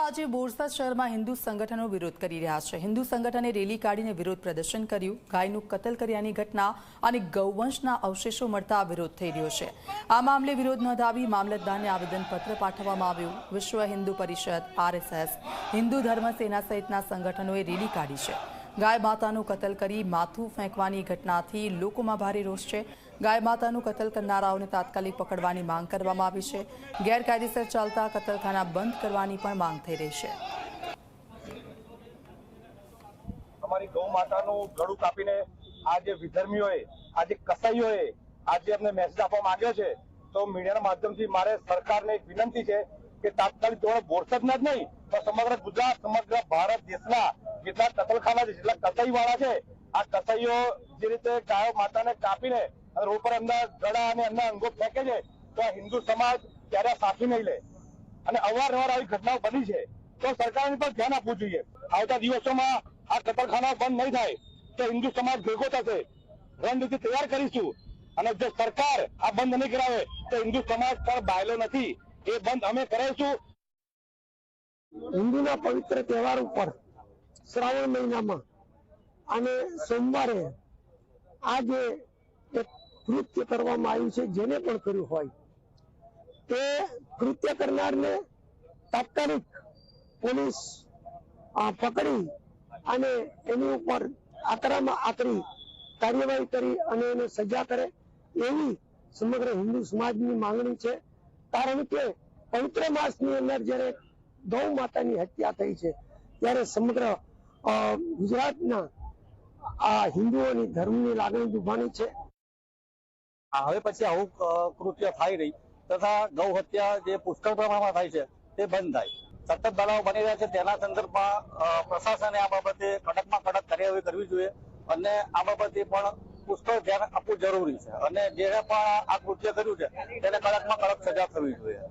આજે બોરસદ શહેરમાં હિન્દુ સંગઠનો વિરોધ કરી રહ્યા છે. હિન્દુ સંગઠને રેલી કાઢીને વિરોધ પ્રદર્શન કર્યું. ગાયનું કતલ કર્યાની ઘટના અને ગૌવંશના અવશેષો મળતા વિરોધ થઈ રહ્યો છે. આ મામલે વિરોધ નોંધાવી મામલતદારને આવેદનપત્ર પાઠવવામાં આવ્યું. વિશ્વ હિન્દુ પરિષદ, આરએસએસ, હિન્દુ ધર્મ સેના સહિતના સંગઠનોએ રેલી કાઢી છે. ગાય માતાનું કતલ કરી માથું ફેંકવાની ઘટનાથી લોકોમાં ભારે રોષ છે. ગાય માતાનું કતલ કરનારાઓને તાત્કાલિક પકડવાની માંગ કરવામાં આવી છે. ગેરકાયદેસર ચાલતા કતલખાના બંધ કરવાની પણ માંગ થઈ રહી છે. અમારી ગૌ માતાનું ગળું કાપીને આ જે વિધર્મીઓએ, આ જે કસાઈઓએ આજે અમને મેસેજ આપવા માંગ્યો છે તો મીડિયાના માધ્યમથી મારે સરકારને એક વિનંતી છે કે તાત્કાલિક ધોરણે બોરસદના જ નહીં પણ સમગ્ર ગુજરાત, સમગ્ર ભારત દેશના જેટલા કતલખાના છે, જેટલા કસાઈવાળા છે, આ કસાઈઓ જે રીતે ગાયો માતાને કાપીને રોડ પર એમના ગળા અને એમના અંગો ફેંકે છે, તો આ હિન્દુ સમાજ ત્યારે આ નહીં લે? અને અવારનવાર આવી ઘટનાઓ બની છે, તો સરકારને પણ ધ્યાન આપવું જોઈએ. આવતા દિવસોમાં આ કતલખાના બંધ નહીં થાય, તો હિન્દુ સમાજ ભેગો થશે. રણનીતિ તૈયાર કરીશું. અને જો સરકાર આ બંધ નહીં કરાવે, તો હિન્દુ સમાજ પણ બાયલો નથી. એ બંધ અમે કરાવીશું. હિન્દુના પવિત્ર તહેવાર ઉપર શ્રાવણ મહિનામાં અને સોમવારે આ જે એક કૃત્ય કરવામાં આવ્યું છે, જેને પણ કર્યું હોય, તે કૃત્ય કરનારને તાત્કાલિક પોલીસ પકડી અને એની ઉપર આકરામાં આકરી કાર્યવાહી કરી અને એને સજા કરે. એવી સમગ્ર હિન્દુ સમાજની માંગણી છે. કારણ કે પવિત્ર માસની અંદર જ્યારે ગૌ માતાની હત્યા થઈ છે, ત્યારે સમગ્ર ગુજરાતના આ હિન્દુઓની ધર્મની લાગણી દુભાની છે. હવે પછી આવું કૃત્ય થાય રહી તથા ગૌ હત્યા જે પુષ્કળ પ્રમાણમાં થાય છે, તે બંધ થાય. સતત બનાવ બની રહ્યા છે, તેના સંદર્ભમાં પ્રશાસને આ બાબતે કડકમાં કડક કાર્યવાહી કરવી જોઈએ. અને આ બાબતે પણ પુષ્કળ ધ્યાન આપવું જરૂરી છે. અને જેને પણ આ કૃત્ય કર્યું છે, તેને કડકમાં કડક સજા થવી જોઈએ.